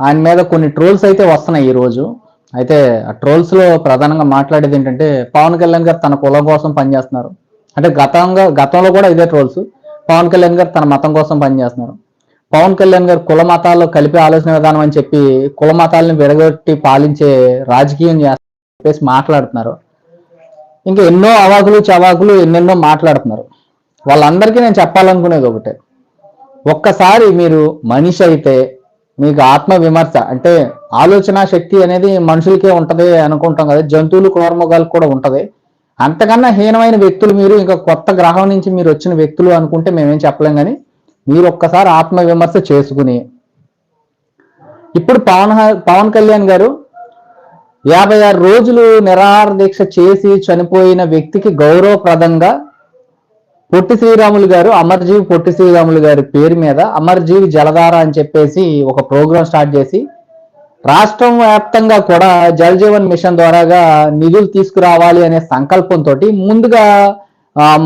ఆయన మీద కొన్ని ట్రోల్స్ అయితే వస్తున్నాయి ఈ రోజు. అయితే ఆ ట్రోల్స్లో ప్రధానంగా మాట్లాడేది ఏంటంటే పవన్ కళ్యాణ్ గారు తన కులం కోసం పనిచేస్తున్నారు. అంటే గతంగా గతంలో కూడా ఇదే ట్రోల్స్. పవన్ కళ్యాణ్ గారు తన మతం కోసం పనిచేస్తున్నారు. పవన్ కళ్యాణ్ గారు కుల మతాల్లో కలిపి ఆలోచన విధానం అని చెప్పి కుల మతాలను విడగొట్టి పాలించే రాజకీయం చేస్తారని చెప్పేసి మాట్లాడుతున్నారు. ఇంకా ఎన్నో అవాకులు చవాకులు ఎన్నెన్నో మాట్లాడుతున్నారు. వాళ్ళందరికీ నేను చెప్పాలనుకునేది ఒకటే. ఒక్కసారి మీరు మనిషి అయితే మీకు ఆత్మ విమర్శ అంటే ఆలోచన శక్తి అనేది మనుషులకే ఉంటది అనుకుంటాం కదా జంతువులు క్రూరమృగాలకు కూడా ఉంటది. అంతకన్నా హీనమైన వ్యక్తులు మీరు ఇంకా కొత్త గ్రహం నుంచి మీరు వచ్చిన వ్యక్తులు అనుకుంటే మేమేం చెప్పలేం కానీ మీరు ఒక్కసారి ఆత్మ విమర్శ చేసుకుని. ఇప్పుడు పవన్ హ- పవన్ కళ్యాణ్ గారు యాభై ఆరు రోజులు నిరాహార దీక్ష చేసి చనిపోయిన వ్యక్తికి గౌరవప్రదంగా పొట్టి శ్రీరాములు గారు అమర్జీవి పొట్టి శ్రీరాములు గారి పేరు మీద అమర్జీవి జలధార అని చెప్పేసి ఒక ప్రోగ్రాం స్టార్ట్ చేసి రాష్ట్రం వ్యాప్తంగా కూడా జల్ జీవన్ మిషన్ ద్వారాగా నిధులు తీసుకురావాలి అనే సంకల్పంతో ముందుగా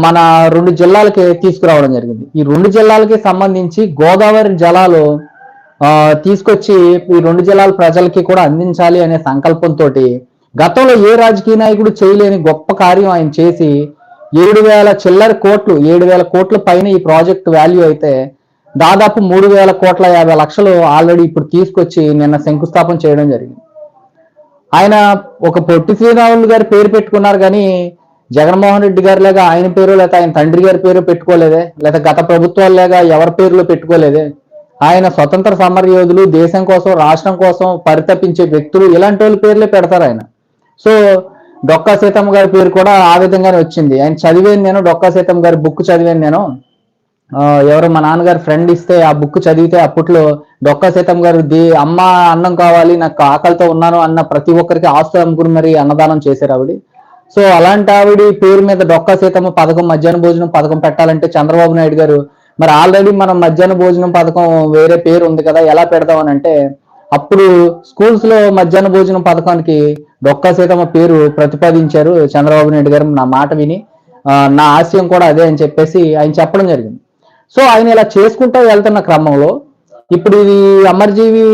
మన రెండు జిల్లాలకి తీసుకురావడం జరిగింది. ఈ రెండు జిల్లాలకి సంబంధించి గోదావరి జలాలు తీసుకొచ్చి ఈ రెండు జిల్లాల ప్రజలకి కూడా అందించాలి అనే సంకల్పంతో గతంలో ఏ రాజకీయ నాయకుడు చేయలేని గొప్ప కార్యం ఆయన చేసి ఏడు వేల చిల్లర కోట్లు ఏడు వేల కోట్ల పైన ఈ ప్రాజెక్ట్ వాల్యూ అయితే దాదాపు మూడు వేల కోట్ల యాభై లక్షలు ఆల్రెడీ ఇప్పుడు తీసుకొచ్చి నిన్న శంకుస్థాపన చేయడం జరిగింది. ఆయన ఒక పొట్టి శ్రీరాములు గారి పేరు పెట్టుకున్నారు కానీ జగన్మోహన్ రెడ్డి గారి లేక ఆయన పేరు లేదా ఆయన తండ్రి గారి పేరు పెట్టుకోలేదే లేదా గత ప్రభుత్వాలు లేక ఎవరి పేర్లు పెట్టుకోలేదే. ఆయన స్వతంత్ర సమర యోధులు దేశం కోసం రాష్ట్రం కోసం పరితపించే వ్యక్తులు ఇలాంటి వాళ్ళ పేర్లే పెడతారు ఆయన. సో డొక్కా సీతమ్మ గారి పేరు కూడా ఆ విధంగానే వచ్చింది. ఆయన చదివాను నేను డొక్కా సీతమ్మ గారి బుక్ చదివాను నేను. ఎవరు మా నాన్నగారు ఫ్రెండ్ ఇస్తే ఆ బుక్ చదివితే అప్పట్లో డొక్కా సీతమ్మ గారు ది అమ్మ అన్నం కావాలి నాకు ఆకలితో ఉన్నాను అన్న ప్రతి ఒక్కరికి ఆస్తులు అమ్ముకుని మరి అన్నదానం చేశారు ఆవిడ. సో అలాంటి ఆవిడ పేరు మీద డొక్కా సీతమ్మ పథకం మధ్యాహ్న భోజనం పథకం పెట్టాలంటే చంద్రబాబు నాయుడు గారు మరి ఆల్రెడీ మనం మధ్యాహ్న భోజనం పథకం వేరే పేరు ఉంది కదా ఎలా పెడదాం అని అంటే అప్పుడు స్కూల్స్లో మధ్యాహ్న భోజనం పథకానికి డొక్కా సీతమ్మ పేరు ప్రతిపాదించారు చంద్రబాబు నాయుడు గారు నా మాట విని నా ఆశయం కూడా అదే అని చెప్పేసి ఆయన చెప్పడం జరిగింది. సో ఆయన ఇలా చేసుకుంటూ వెళ్తున్న క్రమంలో ఇప్పుడు ఇది అమర్జీవి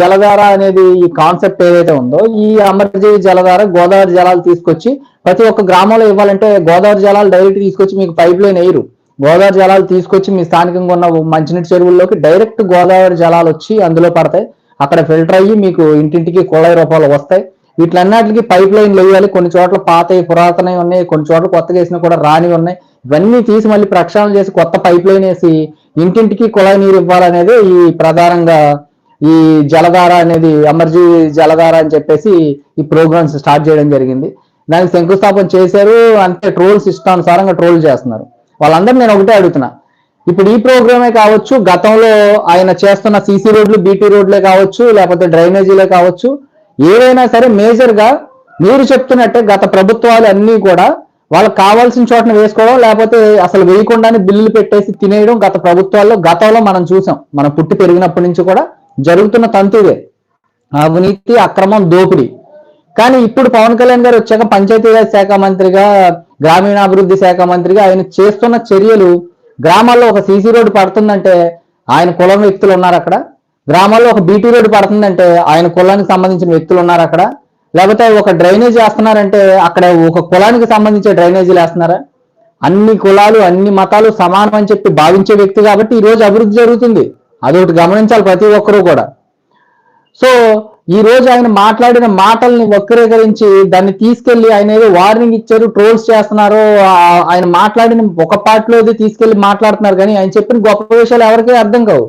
జలధార అనేది ఈ కాన్సెప్ట్ ఏదైతే ఉందో ఈ అమర్జీవి జలధార గోదావరి జలాలు తీసుకొచ్చి ప్రతి ఒక్క గ్రామంలో ఇవ్వాలంటే గోదావరి జలాలు డైరెక్ట్ తీసుకొచ్చి మీకు పైప్ లైన్ వేయరు. గోదావరి జలాలు తీసుకొచ్చి మీ స్థానికంగా ఉన్న మంచినీటి చెరువుల్లోకి డైరెక్ట్ గోదావరి జలాలు వచ్చి అందులో పడతాయి. అక్కడ ఫిల్టర్ అయ్యి మీకు ఇంటింటికి కుళాయి రూపాయలు వస్తాయి. వీటిలన్నిటికి పైప్ లైన్లు వేయాలి. కొన్ని చోట్ల పాతవి పురాతనవి ఉన్నాయి. కొన్ని చోట్ల కొత్తగా వేసినా కూడా రానివి ఉన్నాయి. ఇవన్నీ తీసి మళ్ళీ ప్రక్షాళన చేసి కొత్త పైప్ లైన్ వేసి ఇంటింటికి కుళాయి నీరు ఇవ్వాలనేది ఈ ప్రధానంగా ఈ జలధార అనేది అమర్జీ జలధార అని చెప్పేసి ఈ ప్రోగ్రామ్స్ స్టార్ట్ చేయడం జరిగింది. దానికి శంకుస్థాపన చేశారు. అంతే ట్రోల్స్ ఇష్టానుసారంగా ట్రోల్ చేస్తున్నారు. వాళ్ళందరూ నేను ఒకటే అడుగుతున్నా. ఇప్పుడు ఈ ప్రోగ్రామే కావచ్చు గతంలో ఆయన చేస్తున్న సీసీ రోడ్లు బీటీ రోడ్లే కావచ్చు లేకపోతే డ్రైనేజీలే కావచ్చు ఏదైనా సరే మేజర్గా మీరు చెప్తున్నట్టే గత ప్రభుత్వాలు అన్నీ కూడా వాళ్ళకి కావాల్సిన చోటన వేసుకోవడం లేకపోతే అసలు వేయకుండానే బిల్లులు పెట్టేసి తినేయడం గత ప్రభుత్వాల్లో గతంలో మనం చూసాం. మనం పుట్టి పెరిగినప్పటి నుంచి కూడా జరుగుతున్న తంతు ఇదే అవినీతి అక్రమం దోపిడీ. కానీ ఇప్పుడు పవన్ కళ్యాణ్ గారు వచ్చాక పంచాయతీరాజ్ శాఖ మంత్రిగా గ్రామీణాభివృద్ధి శాఖ మంత్రిగా ఆయన చేస్తున్న చర్యలు గ్రామాల్లో ఒక సీసీ రోడ్డు పడుతుందంటే ఆయన కులం వ్యక్తులు ఉన్నారు అక్కడ. గ్రామాల్లో ఒక బీటీ రోడ్డు పడుతుందంటే ఆయన కులానికి సంబంధించిన వ్యక్తులు ఉన్నారు అక్కడ. లేకపోతే ఒక డ్రైనేజ్ వేస్తున్నారంటే అక్కడ ఒక కులానికి సంబంధించిన డ్రైనేజీలు వేస్తున్నారా? అన్ని కులాలు అన్ని మతాలు సమానం అని చెప్పి భావించే వ్యక్తి కాబట్టి ఈ రోజు అభివృద్ధి జరుగుతుంది. అదొకటి గమనించాలి ప్రతి ఒక్కరూ కూడా. సో ఈ రోజు ఆయన మాట్లాడిన మాటల్ని వక్రీకరించి దాన్ని తీసుకెళ్ళి ఆయన ఏదో వార్నింగ్ ఇచ్చారు ట్రోల్స్ చేస్తున్నారు ఆయన మాట్లాడిన ఒక పార్ట్లోది తీసుకెళ్ళి మాట్లాడుతున్నారు కానీ ఆయన చెప్పిన గొప్ప విషయాలు ఎవరికీ అర్థం కావు.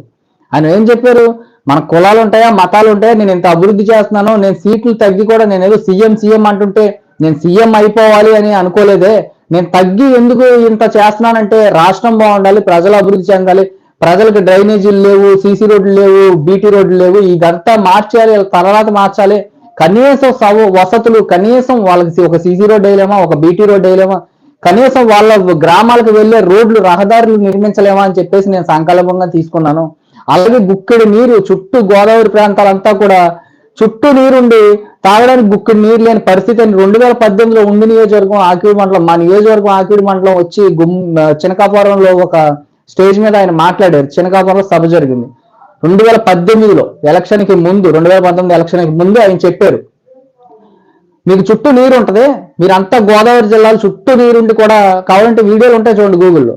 ఆయన ఏం చెప్పారు? మన కులాలు ఉంటాయా? మతాలు ఉంటాయా? నేను ఇంత అభివృద్ధి చేస్తున్నాను. నేను సీట్లు తగ్గి కూడా నేను ఏదో సీఎం సీఎం అంటుంటే నేను సీఎం అయిపోవాలి అని అనుకోలేదే. నేను తగ్గి ఎందుకు ఇంత చేస్తున్నానంటే రాష్ట్రం బాగుండాలి ప్రజలు అభివృద్ధి చెందాలి. ప్రజలకు డ్రైనేజీలు లేవు సీసీ రోడ్లు లేవు బీటీ రోడ్లు లేవు. ఇదంతా మార్చాలి తర్వాత మార్చాలి. కనీసం సవ వసతులు కనీసం వాళ్ళకి ఒక సీసీ రోడ్ వేయలేమా? ఒక బీటీ రోడ్ వేయలేమా? కనీసం వాళ్ళ గ్రామాలకు వెళ్ళే రోడ్లు రహదారులు నిర్మించలేమా అని చెప్పేసి నేను సంకల్పంగా తీసుకున్నాను. అలాగే గుక్కెడి నీరు చుట్టూ గోదావరి ప్రాంతాలంతా కూడా చుట్టూ నీరుండి తాగడానికి గుక్కెడి నీరు లేని పరిస్థితి అని రెండు వేల పద్దెనిమిదిలో ఉండి నియోజకవర్గం ఆకిడి మండలం మా నియోజకవర్గం ఆకిడి మండలం వచ్చి గుమ్ చినకాపురంలో ఒక స్టేజ్ మీద ఆయన మాట్లాడారు. చినకాపురంలో సభ జరిగింది. రెండు వేల పద్దెనిమిదిలో ఎలక్షన్కి ముందు రెండు వేల పంతొమ్మిది ఎలక్షన్కి ముందు ఆయన చెప్పారు. మీకు చుట్టూ నీరు ఉంటుంది మీరంతా గోదావరి జిల్లాలో చుట్టూ నీరుండి కూడా కావాలంటే వీడియోలు ఉంటాయి చూడండి గూగుల్లో.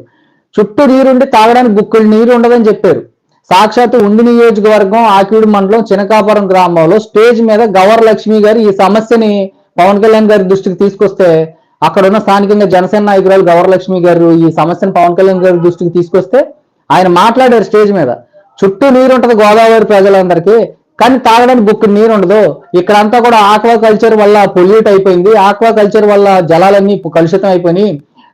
చుట్టూ నీరుండి తాగడానికి బుక్కులు నీరు ఉండదని చెప్పారు. సాక్షాత్తు ఉండి నియోజకవర్గం ఆకివీడు మండలం చినకాపురం గ్రామంలో స్టేజ్ మీద గవర్ లక్ష్మి గారు ఈ సమస్యని పవన్ కళ్యాణ్ గారి దృష్టికి తీసుకొస్తే అక్కడ ఉన్న స్థానికంగా జనసేన నాయకురాలు గవర్ లక్ష్మి గారు ఈ సమస్యను పవన్ కళ్యాణ్ గారి దృష్టికి తీసుకొస్తే ఆయన మాట్లాడారు స్టేజ్ మీద. చుట్టూ నీరు ఉంటుంది గోదావరి ప్రజలందరికీ కానీ తాగడానికి బుక్ నీరు ఉండదు ఇక్కడంతా కూడా ఆక్వా కల్చర్ వల్ల పొల్యూట్ అయిపోయింది. ఆక్వా కల్చర్ వల్ల జలాలన్నీ కలుషితం అయిపోయి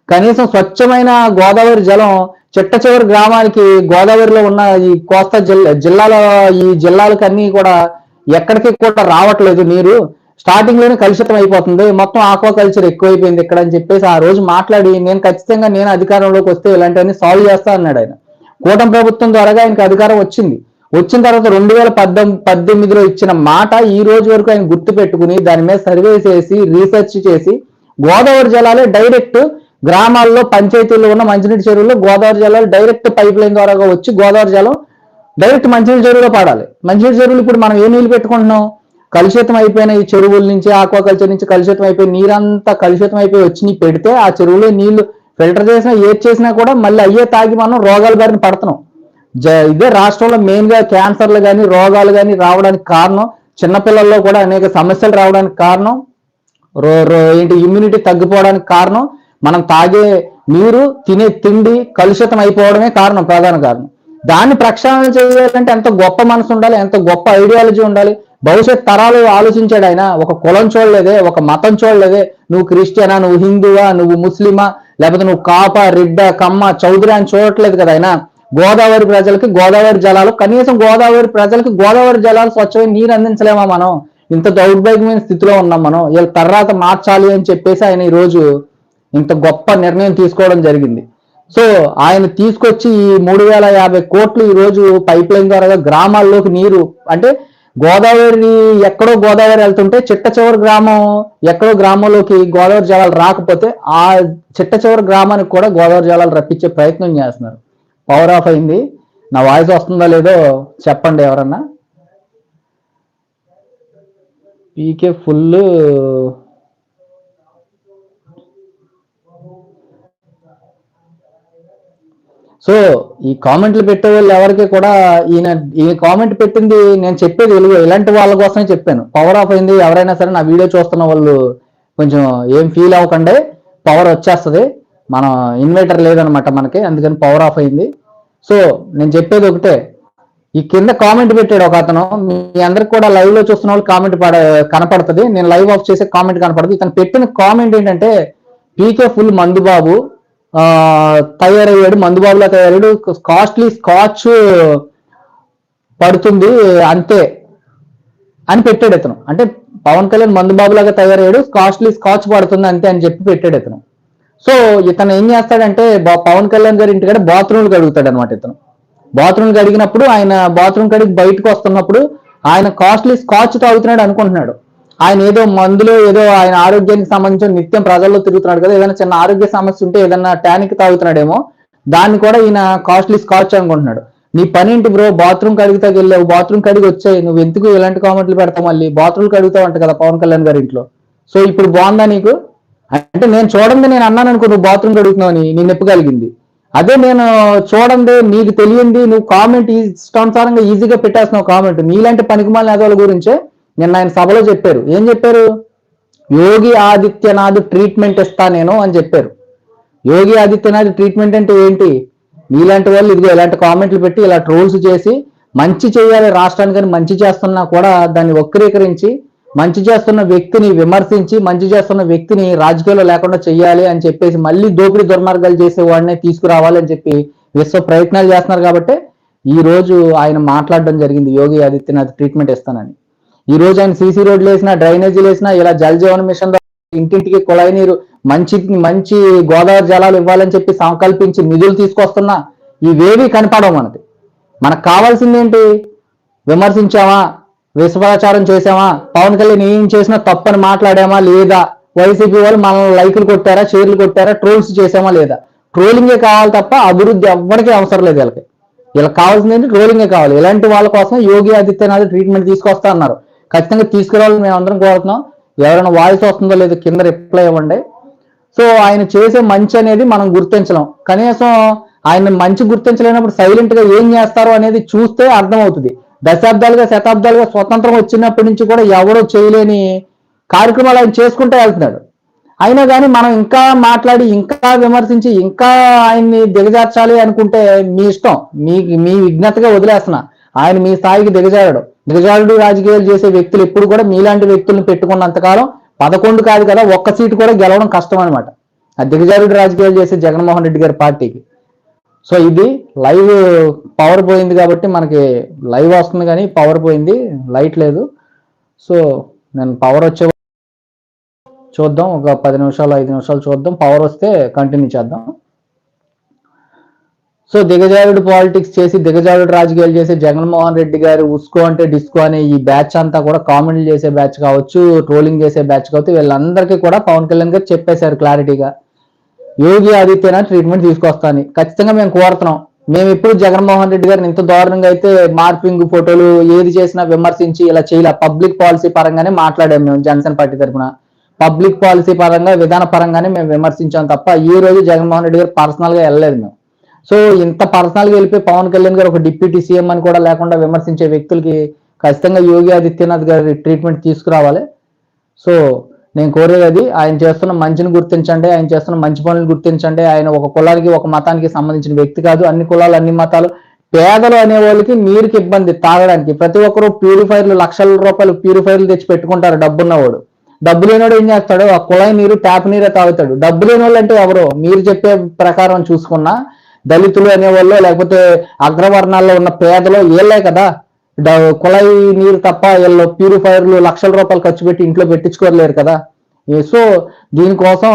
కనీసం స్వచ్ఛమైన గోదావరి జలం చిట్ట చివరి గ్రామానికి గోదావరిలో ఉన్న ఈ కోస్తా జిల్లా జిల్లాల ఈ జిల్లాలకు అన్ని కూడా ఎక్కడికి కూడా రావట్లేదు నీరు. స్టార్టింగ్లోనే కలుషితం అయిపోతుంది. మొత్తం ఆక్వా కల్చర్ ఎక్కువైపోయింది ఇక్కడ అని చెప్పేసి ఆ రోజు మాట్లాడి నేను ఖచ్చితంగా నేను అధికారంలోకి వస్తే ఇలాంటివన్నీ సాల్వ్ చేస్తా అన్నాడు ఆయన. కూటమి ప్రభుత్వం ద్వారా ఆయనకు అధికారం వచ్చింది. వచ్చిన తర్వాత రెండు వేల పద్దెనిమిది పద్దెనిమిదిలో ఇచ్చిన మాట ఈ రోజు వరకు ఆయన గుర్తు పెట్టుకుని దాని మీద సర్వే చేసి రీసెర్చ్ చేసి గోదావరి జలాలే డైరెక్ట్ గ్రామాల్లో పంచాయతీల్లో ఉన్న మంచినీటి చెరువుల్లో గోదావరి జలాలు డైరెక్ట్ పైప్ లైన్ ద్వారా వచ్చి గోదావరి జలం డైరెక్ట్ మంచినీటి చెరువులో పాడాలి. మంచినీటి చెరువులు ఇప్పుడు మనం ఏ నీళ్ళు పెట్టుకుంటున్నాం? కలుషితం అయిపోయిన ఈ చెరువుల నుంచి ఆక్వాకల్చర్ నుంచి కలుషితం అయిపోయి నీరంతా కలుషితం అయిపోయి వచ్చి నీ పెడితే ఆ చెరువులో నీళ్ళు ఫిల్టర్ చేసినా ఏది చేసినా కూడా మళ్ళీ అయ్యే తాగి మనం రోగాల బారిన పడుతున్నాం. జ- ఇదే రాష్ట్రంలో మెయిన్గా క్యాన్సర్లు కానీ రోగాలు కానీ రావడానికి కారణం చిన్నపిల్లల్లో కూడా అనేక సమస్యలు రావడానికి కారణం రో ఏంటి ఇమ్యూనిటీ తగ్గిపోవడానికి కారణం మనం తాగే నీరు తినే తిండి కలుషితం అయిపోవడమే కారణం ప్రధాన కారణం. దాన్ని ప్రక్షాళన చేయాలంటే ఎంత గొప్ప మనసు ఉండాలి ఎంత గొప్ప ఐడియాలజీ ఉండాలి? భవిష్యత్ తరాలు ఆలోచించాడు ఆయన ఒక కులం చూడలేదే ఒక మతం చూడలేదే. నువ్వు క్రిస్టియనా నువ్వు హిందువా నువ్వు ముస్లిమా లేకపోతే నువ్వు కాప రెడ్డ కమ్మ చౌదరి అని చూడట్లేదు కదా ఆయన. గోదావరి ప్రజలకి గోదావరి జలాలు కనీసం గోదావరి ప్రజలకి గోదావరి జలాలు స్వచ్ఛమైన నీరు అందించలేమా మనం? ఇంత దౌర్భాగ్యమైన స్థితిలో ఉన్నాం మనం. వీళ్ళ తర్వాత మార్చాలి అని చెప్పేసి ఆయన ఈ రోజు ఇంత గొప్ప నిర్ణయం తీసుకోవడం జరిగింది. సో ఆయన తీసుకొచ్చి ఈ మూడు వేల యాభై కోట్లు ఈరోజు పైప్ లైన్ ద్వారా గ్రామాల్లోకి నీరు అంటే గోదావరి ఎక్కడో గోదావరి వెళ్తుంటే చిట్ట చివరి గ్రామం ఎక్కడో గ్రామంలోకి గోదావరి జలాలు రాకపోతే ఆ చిట్ట చివరి గ్రామానికి కూడా గోదావరి జలాలు రప్పించే ప్రయత్నం చేస్తున్నారు. పవర్ ఆఫ్ అయింది. నా వాయిస్ వస్తుందో లేదో చెప్పండి ఎవరన్నా. పీకే ఫుల్ సో ఈ కామెంట్లు పెట్టే వాళ్ళు ఎవరికి కూడా ఈయన ఈ కామెంట్ పెట్టింది నేను చెప్పేది వెలుగు. ఇలాంటి వాళ్ళ కోసమే చెప్పాను. పవర్ ఆఫ్ అయింది. ఎవరైనా సరే నా వీడియో చూస్తున్న వాళ్ళు కొంచెం ఏం ఫీల్ అవ్వకండి. పవర్ వచ్చేస్తుంది. మనం ఇన్వర్టర్ లేదనమాట మనకి. అందుకని పవర్ ఆఫ్ అయింది. సో నేను చెప్పేది ఒకటే. ఈ కింద కామెంట్ పెట్టాడు ఒక అతను. మీ అందరికి కూడా లైవ్లో చూస్తున్న వాళ్ళు కామెంట్ పడ కనపడుతుంది. నేను లైవ్ ఆఫ్ చేసే కామెంట్ కనపడుతుంది ఇతను పెట్టిన కామెంట్ ఏంటంటే పీకే ఫుల్ మందు బాబు. తయారయ్యాడు మందుబాబులా తయారయ్యాడు. కాస్ట్లీ స్కాచ్ పడుతుంది అంతే అని పెట్టాడు ఇతను. అంటే పవన్ కళ్యాణ్ మందుబాబులాగా తయారయ్యాడు కాస్ట్లీ స్కాచ్ పడుతుంది అంతే అని చెప్పి పెట్టాడు ఇతను. సో ఇతను ఏం చేస్తాడంటే పవన్ కళ్యాణ్ గారి ఇంటికాడ బాత్రూమ్లు కడుగుతాడు అనమాట ఇతను. బాత్రూమ్ కడిగినప్పుడు ఆయన బాత్రూమ్ కడిగి బయటకు వస్తున్నప్పుడు ఆయన కాస్ట్లీ స్కాచ్ తాగుతున్నాడు అనుకుంటున్నాడు. ఆయన ఏదో మందులో ఏదో ఆయన ఆరోగ్యానికి సంబంధించిన నిత్యం ప్రజల్లో తిరుగుతున్నాడు కదా ఏదైనా చిన్న ఆరోగ్య సమస్య ఉంటే ఏదైనా టానిక్ తాగుతున్నాడేమో దాన్ని కూడా ఈయన కాస్ట్లీ స్కాచ్ అనుకుంటున్నాడు. నీ పని ఏంటి బ్రో? బాత్రూమ్ కడిగితే వెళ్ళావు బాత్రూమ్ కడిగి వచ్చాయి నువ్వు ఎందుకు ఇలాంటి కామెంట్లు పెడతావు మళ్ళీ? బాత్రూమ్ కడుగుతావు అంట కదా పవన్ కళ్యాణ్ గారి ఇంట్లో. సో ఇప్పుడు బాగుందా నీకు? అంటే నేను చూడండి నేను అన్నాను అనుకో నువ్వు బాత్రూమ్ కడుగుతున్నావు అని నేను నెప్పగలిగింది అదే నేను చూడండి నీకు తెలియంది నువ్వు కామెంట్ ఇష్టానుసారంగా ఈజీగా పెట్టేస్తున్నావు కామెంట్ నీలాంటి పనికిమాలిన ఎదవల గురించే నిన్న ఆయన సభలో చెప్పారు. ఏం చెప్పారు? యోగి ఆదిత్యనాథ్ ట్రీట్మెంట్ ఇస్తా నేను అని చెప్పారు. యోగి ఆదిత్యనాథ్ ట్రీట్మెంట్ అంటే ఏంటి? మీలాంటి వాళ్ళు ఇదిగో ఇలాంటి కామెంట్లు పెట్టి ఇలా ట్రోల్స్ చేసి మంచి చేయాలి రాష్ట్రానికి మంచి చేస్తున్నా కూడా దాన్ని వక్రీకరించి మంచి చేస్తున్న వ్యక్తిని విమర్శించి మంచి చేస్తున్న వ్యక్తిని రాజకీయాల్లో లేకుండా చెయ్యాలి అని చెప్పేసి మళ్ళీ దోపిడీ దుర్మార్గాలు చేసే వాడినే తీసుకురావాలని చెప్పి విశ్వ ప్రయత్నాలు చేస్తున్నారు కాబట్టి ఈ రోజు ఆయన మాట్లాడడం జరిగింది యోగి ఆదిత్యనాథ్ ట్రీట్మెంట్ ఇస్తానని. ఈ రోజు ఆయన సీసీ రోడ్లు వేసినా డ్రైనేజీలు వేసినా ఇలా జల్ జీవన్ మిషన్ ఇంటింటికి కుళాయి నీరు మంచి మంచి గోదావరి జలాలు ఇవ్వాలని చెప్పి సంకల్పించి నిధులు తీసుకొస్తున్నా ఇవేవి కనపడవు మనకి. మనకు కావాల్సింది ఏంటి? విమర్శించామా? విశ్వాచారం చేసామా పవన్ కళ్యాణ్ ఏం చేసినా తప్పని మాట్లాడామా లేదా? వైసీపీ వాళ్ళు మనల్ని లైకులు కొట్టారా షేర్లు కొట్టారా ట్రోల్స్ చేసామా లేదా? ట్రోలింగే కావాలి తప్ప అభివృద్ధి ఎవ్వరికీ అవసరం లేదు వీళ్ళకి. వీళ్ళకి కావాల్సింది ఏంటి? ట్రోలింగే కావాలి. ఇలాంటి వాళ్ళ కోసం యోగి ఆదిత్యనాథ్ ట్రీట్మెంట్ తీసుకొస్తా అన్నారు. ఖచ్చితంగా తీసుకురావాలని మేము అందరం కోరుతున్నాం. ఎవరైనా వాయిస్ వస్తుందో లేదో కింద రిప్లై ఇవ్వండి. సో ఆయన చేసే మంచి అనేది మనం గుర్తించలేం. కనీసం ఆయన మంచి గుర్తించలేనప్పుడు సైలెంట్గా ఏం చేస్తారో అనేది చూస్తే అర్థమవుతుంది. దశాబ్దాలుగా శతాబ్దాలుగా స్వతంత్రం వచ్చినప్పటి నుంచి కూడా ఎవరో చేయలేని కార్యక్రమాలు ఆయన చేసుకుంటూ వెళ్తున్నాడు. అయినా కానీ మనం ఇంకా మాట్లాడి ఇంకా విమర్శించి ఇంకా ఆయన్ని దిగజార్చాలి అనుకుంటే మీ ఇష్టం. మీ మీ విజ్ఞతగా వదిలేస్తున్నా. ఆయన మీ స్థాయికి దిగజారడు. నిజాలుడు రాజకీయాలు చేసే వ్యక్తులు ఎప్పుడు కూడా మీలాంటి వ్యక్తులను పెట్టుకున్నంతకాలం పదకొండు కాదు కదా ఒక్క సీటు కూడా గెలవడం కష్టం అనమాట ఆ దిగజారుడు రాజకీయాలు చేసే జగన్మోహన్ రెడ్డి గారి పార్టీకి. సో ఇది లైవ్ పవర్ పోయింది కాబట్టి మనకి లైవ్ వస్తుంది కానీ పవర్ పోయింది లైట్ లేదు. సో నేను పవర్ వచ్చే చూద్దాం ఒక పది నిమిషాలు ఐదు నిమిషాలు చూద్దాం. పవర్ వస్తే కంటిన్యూ చేద్దాం. సో దిగజారుడు పాలిటిక్స్ చేసి దిగజారుడు రాజకీయాలు చేసే జగన్మోహన్ రెడ్డి గారు ఉస్కో అంటే డిస్కో అనే ఈ బ్యాచ్ అంతా కూడా కామెంట్లు చేసే బ్యాచ్ కావచ్చు ట్రోలింగ్ చేసే బ్యాచ్ కావచ్చు వీళ్ళందరికీ కూడా పవన్ కళ్యాణ్ గారు చెప్పేశారు క్లారిటీగా. యోగి ఆదిత్యనాథ్ ట్రీట్మెంట్ తీసుకొస్తాను ఖచ్చితంగా మేము కోరుతున్నాం. మేము ఇప్పుడు జగన్మోహన్ రెడ్డి గారిని ఇంత దారుణంగా అయితే మార్పింగ్ ఫోటోలు ఏది చేసినా విమర్శించి ఇలా చేయాల? పబ్లిక్ పాలసీ పరంగానే మాట్లాడాము మేము జనసేన పార్టీ తరఫున. పబ్లిక్ పాలసీ పరంగా విధాన పరంగానే మేము విమర్శించాం తప్ప ఈ రోజు జగన్మోహన్ రెడ్డి గారు పర్సనల్గా వెళ్ళలేదు మేము. సో ఇంత పర్సనల్గా వెళ్ళిపోయి పవన్ కళ్యాణ్ గారు ఒక డిప్యూటీ సీఎం అని కూడా లేకుండా విమర్శించే వ్యక్తులకి ఖచ్చితంగా యోగి ఆదిత్యనాథ్ గారి ట్రీట్మెంట్ తీసుకురావాలి. సో నేను కోరేది అది. ఆయన చేస్తున్న మంచిని గుర్తించండి. ఆయన చేస్తున్న మంచి పనులను గుర్తించండి. ఆయన ఒక కులానికి ఒక మతానికి సంబంధించిన వ్యక్తి కాదు. అన్ని కులాలు అన్ని మతాలు. పేదలు అనే వాళ్ళకి నీరుకి ఇబ్బంది తాగడానికి. ప్రతి ఒక్కరు ప్యూరిఫైర్లు లక్షల రూపాయలు ప్యూరిఫైర్లు తెచ్చి పెట్టుకుంటారు డబ్బున్నవాడు. డబ్బు లేనివాడు ఏం చేస్తాడు? ఆ కుళాయి నీరు ట్యాప్ నీరే తాగుతాడు. డబ్బు లేని వాళ్ళు అంటే ఎవరు? మీరు చెప్పే ప్రకారం చూసుకున్నా దళితులు అనేవాళ్ళు లేకపోతే అగ్రవర్ణాల్లో ఉన్న పేదలు వీళ్ళే కదా. కుళాయి నీరు తప్ప వీళ్ళు ప్యూరిఫైర్లు లక్షల రూపాయలు ఖర్చు పెట్టి ఇంట్లో పెట్టించుకోలేరు కదా. సో దీనికోసం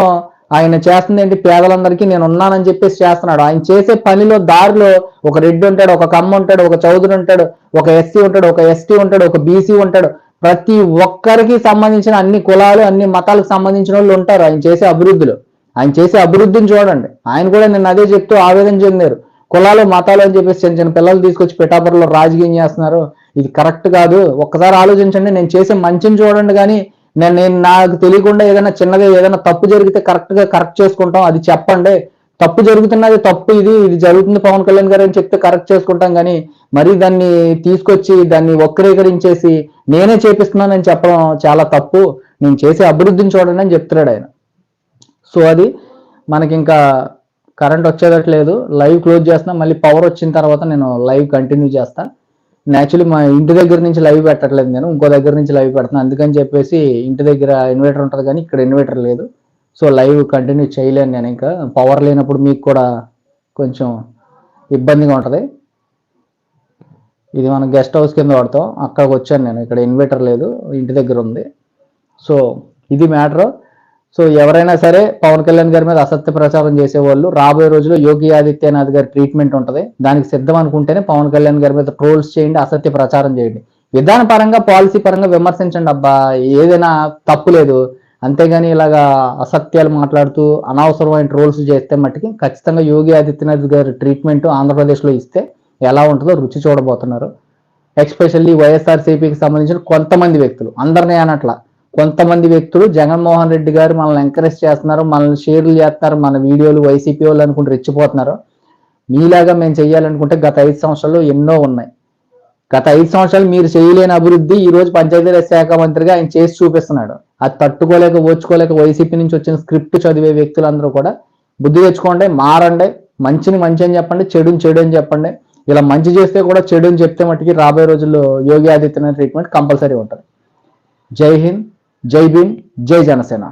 ఆయన చేస్తుంది ఏంటి పేదలందరికీ నేను ఉన్నానని చెప్పేసి చేస్తున్నాడు. ఆయన చేసే పనిలో దారిలో ఒక రెడ్డి ఉంటాడు ఒక కమ్మ ఉంటాడు ఒక చౌదరి ఉంటాడు ఒక ఎస్సీ ఉంటాడు ఒక ఎస్టీ ఉంటాడు ఒక బీసీ ఉంటాడు. ప్రతి ఒక్కరికి సంబంధించిన అన్ని కులాలు అన్ని మతాలకు సంబంధించిన వాళ్ళు ఉంటారు ఆయన చేసే అభివృద్ధిలో. ఆయన చేసే అభివృద్ధిని చూడండి. ఆయన కూడా నేను అదే చెప్తూ ఆవేదన చెందారు. కులాలు మతాలు అని చెప్పేసి చిన్న చిన్న పిల్లలు తీసుకొచ్చి పిఠాపురంలో రాజకీయం చేస్తున్నారు. ఇది కరెక్ట్ కాదు. ఒక్కసారి ఆలోచించండి. నేను చేసే మంచిని చూడండి కానీ నేను నేను నాకు తెలియకుండా ఏదైనా చిన్నగా ఏదైనా తప్పు జరిగితే కరెక్ట్గా కరెక్ట్ చేసుకుంటాం. అది చెప్పండి. తప్పు జరుగుతున్నది తప్పు. ఇది ఇది జరుగుతుంది పవన్ కళ్యాణ్ గారు అని చెప్తే కరెక్ట్ చేసుకుంటాం కానీ మరి దాన్ని తీసుకొచ్చి దాన్ని వక్రీకరించేసి నేనే చేపిస్తున్నానని చెప్పడం చాలా తప్పు. నేను చేసే అభివృద్ధిని చూడండి అని చెప్తున్నాడు ఆయన. సో అది మనకి ఇంకా కరెంట్ వచ్చేటట్లేదు లైవ్ క్లోజ్ చేస్తున్నా మళ్ళీ పవర్ వచ్చిన తర్వాత నేను లైవ్ కంటిన్యూ చేస్తా. యాక్చువల్లీ మా ఇంటి దగ్గర నుంచి లైవ్ పెట్టట్లేదు నేను ఇంకో దగ్గర నుంచి లైవ్ పెడుతున్నాను అందుకని చెప్పేసి ఇంటి దగ్గర ఇన్వర్టర్ ఉంటుంది కానీ ఇక్కడ ఇన్వర్టర్ లేదు. సో లైవ్ కంటిన్యూ చేయలేను నేను ఇంకా. పవర్ లేనప్పుడు మీకు కూడా కొంచెం ఇబ్బందిగా ఉంటుంది. ఇది మనం గెస్ట్ హౌస్ కింద వాడతాం. అక్కడికి వచ్చాను నేను ఇక్కడ ఇన్వర్టర్ లేదు ఇంటి దగ్గర ఉంది. సో ఇది మ్యాటర్ సో ఎవరైనా సరే పవన్ కళ్యాణ్ గారి మీద అసత్య ప్రచారం చేసేవాళ్ళు. రాబోయే రోజుల్లో యోగి ఆదిత్యనాథ్ గారి ట్రీట్మెంట్ ఉంటుంది. దానికి సిద్ధం అనుకుంటేనే పవన్ కళ్యాణ్ గారి మీద ట్రోల్స్ చేయండి అసత్య ప్రచారం చేయండి. విధాన పరంగా పాలసీ పరంగా విమర్శించండి అబ్బా ఏదైనా తప్పు లేదు. అంతేగాని ఇలాగా అసత్యాలు మాట్లాడుతూ అనవసరమైన ట్రోల్స్ చేస్తే మట్టుకి ఖచ్చితంగా యోగి ఆదిత్యనాథ్ గారి ట్రీట్మెంట్ ఆంధ్రప్రదేశ్లో ఇస్తే ఎలా ఉంటుందో రుచి చూడబోతున్నారు. ఎక్స్పెషల్లీ వైఎస్ఆర్సీపీకి సంబంధించిన కొంతమంది వ్యక్తులు. అందరినీ అనట్లా. కొంతమంది వ్యక్తులు జగన్మోహన్ రెడ్డి గారు మనల్ని ఎంకరేజ్ చేస్తున్నారు మనల్ని షేర్లు చేస్తున్నారు మన వీడియోలు వైసీపీ వాళ్ళు అనుకుంటే రెచ్చిపోతున్నారు. మీలాగా మేము చేయాలనుకుంటే గత ఐదు సంవత్సరాలు ఎన్నో ఉన్నాయి. గత ఐదు సంవత్సరాలు మీరు చేయలేని అభివృద్ధి ఈ రోజు పంచాయతీరాజ్ శాఖ మంత్రిగా ఆయన చేసి చూపిస్తున్నాడు. అది తట్టుకోలేక ఓచుకోలేక వైసీపీ నుంచి వచ్చిన స్క్రిప్ట్ చదివే వ్యక్తులందరూ కూడా బుద్ధి తెచ్చుకోండి మారండి. మంచిని మంచి అని చెప్పండి చెడుని చెడు అని చెప్పండి. ఇలా మంచి చేస్తే కూడా చెడు అని చెప్తే మట్టుకి రాబోయే రోజుల్లో యోగి ఆదిత్యనాథ్ ట్రీట్మెంట్ కంపల్సరీ ఉంటుంది. జై హింద్. జై భీమ్ జై జనసేన.